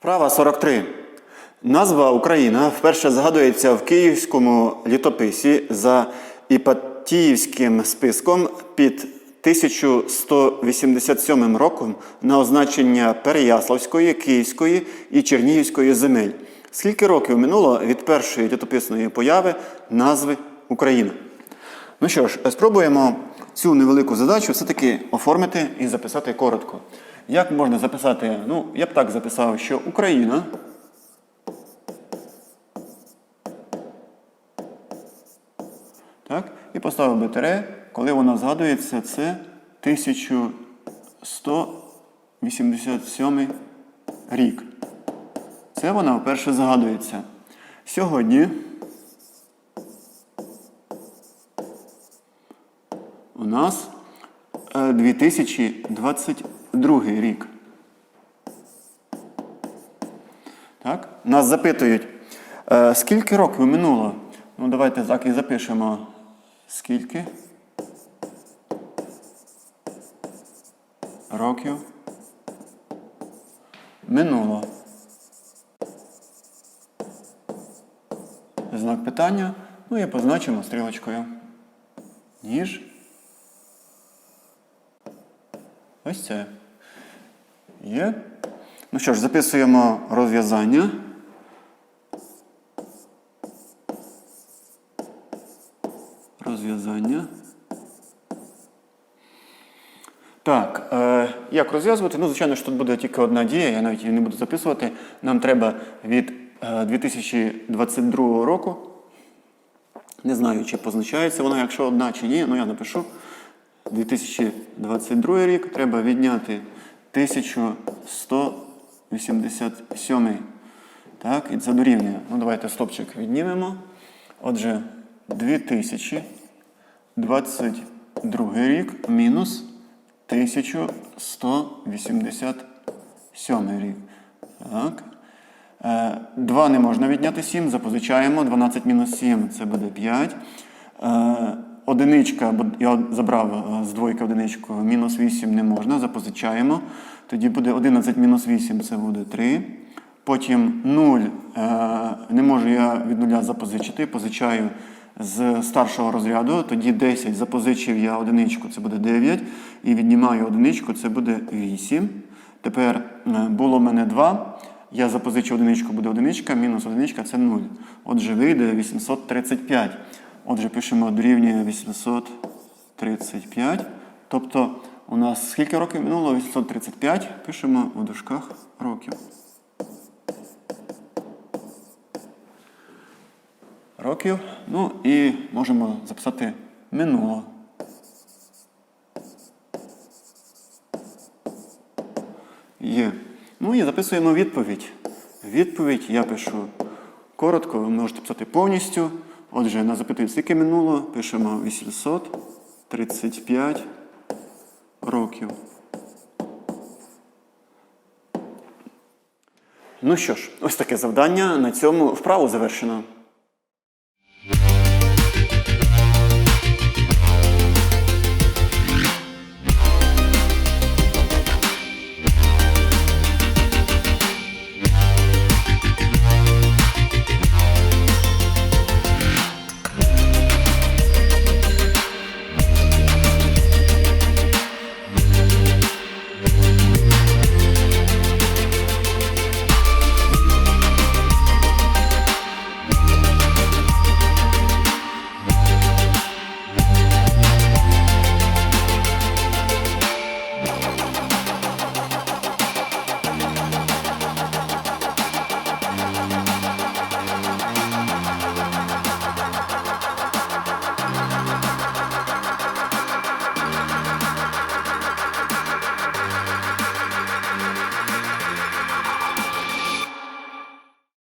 Вправа 43. Назва Україна вперше згадується в київському літописі за Іпатіївським списком під 1187 роком на означення Переяславської, Київської і Чернігівської земель. Скільки років минуло від першої літописної появи назви Україна? Ну що ж, спробуємо цю невелику задачу все-таки оформити і записати коротко. Як можна записати? Ну, я б так записав, що Україна. Так? І поставив би тире, коли вона згадується, це 1187 рік. Це вона вперше згадується. Сьогодні у нас е, 2020 другий рік. Так? Нас запитують, е, скільки років минуло? Ну, давайте так і запишемо. Скільки? Років. Минуло. Знак питання. Ну і позначимо стрілочкою. Ніж. Ось це. Є. Ну що ж, записуємо розв'язання. Розв'язання. Так, е, як розв'язувати? Ну, звичайно, що тут буде тільки одна дія, я навіть її не буду записувати. Нам треба від е, 2022 року. Не знаю, чи позначається вона, якщо одна чи ні, ну я напишу. 2022 рік треба відняти 1187. Так, і це дорівнює. Ну, давайте стопчик віднімемо. Отже, 2022 рік мінус 1187 рік. Так. 2 не можна відняти 7, запозичаємо. 12 мінус 7 це буде 5. Одиничка, бо я забрав е, з двойки одиничку, мінус 8 не можна, запозичаємо. Тоді буде 11 мінус 8, це буде 3. Потім 0 е, не можу я від нуля запозичити, позичаю з старшого розряду. Тоді 10 запозичив я одиничку, це буде 9. І віднімаю одиничку, це буде 8. Тепер е, було в мене 2. Я запозичив одиничку, буде одиничка, мінус одиничка це 0. Отже, вийде 835. Отже, пишемо дорівнює 835. Тобто у нас скільки років минуло? 835. Пишемо у дужках років. Років. Ну і можемо записати минуло. Є. Ну і записуємо відповідь. Відповідь я пишу коротко, ви можете писати повністю. Отже, на запитання скільки минуло, пишемо 835 років. Ну що ж, ось таке завдання. На цьому вправу завершено.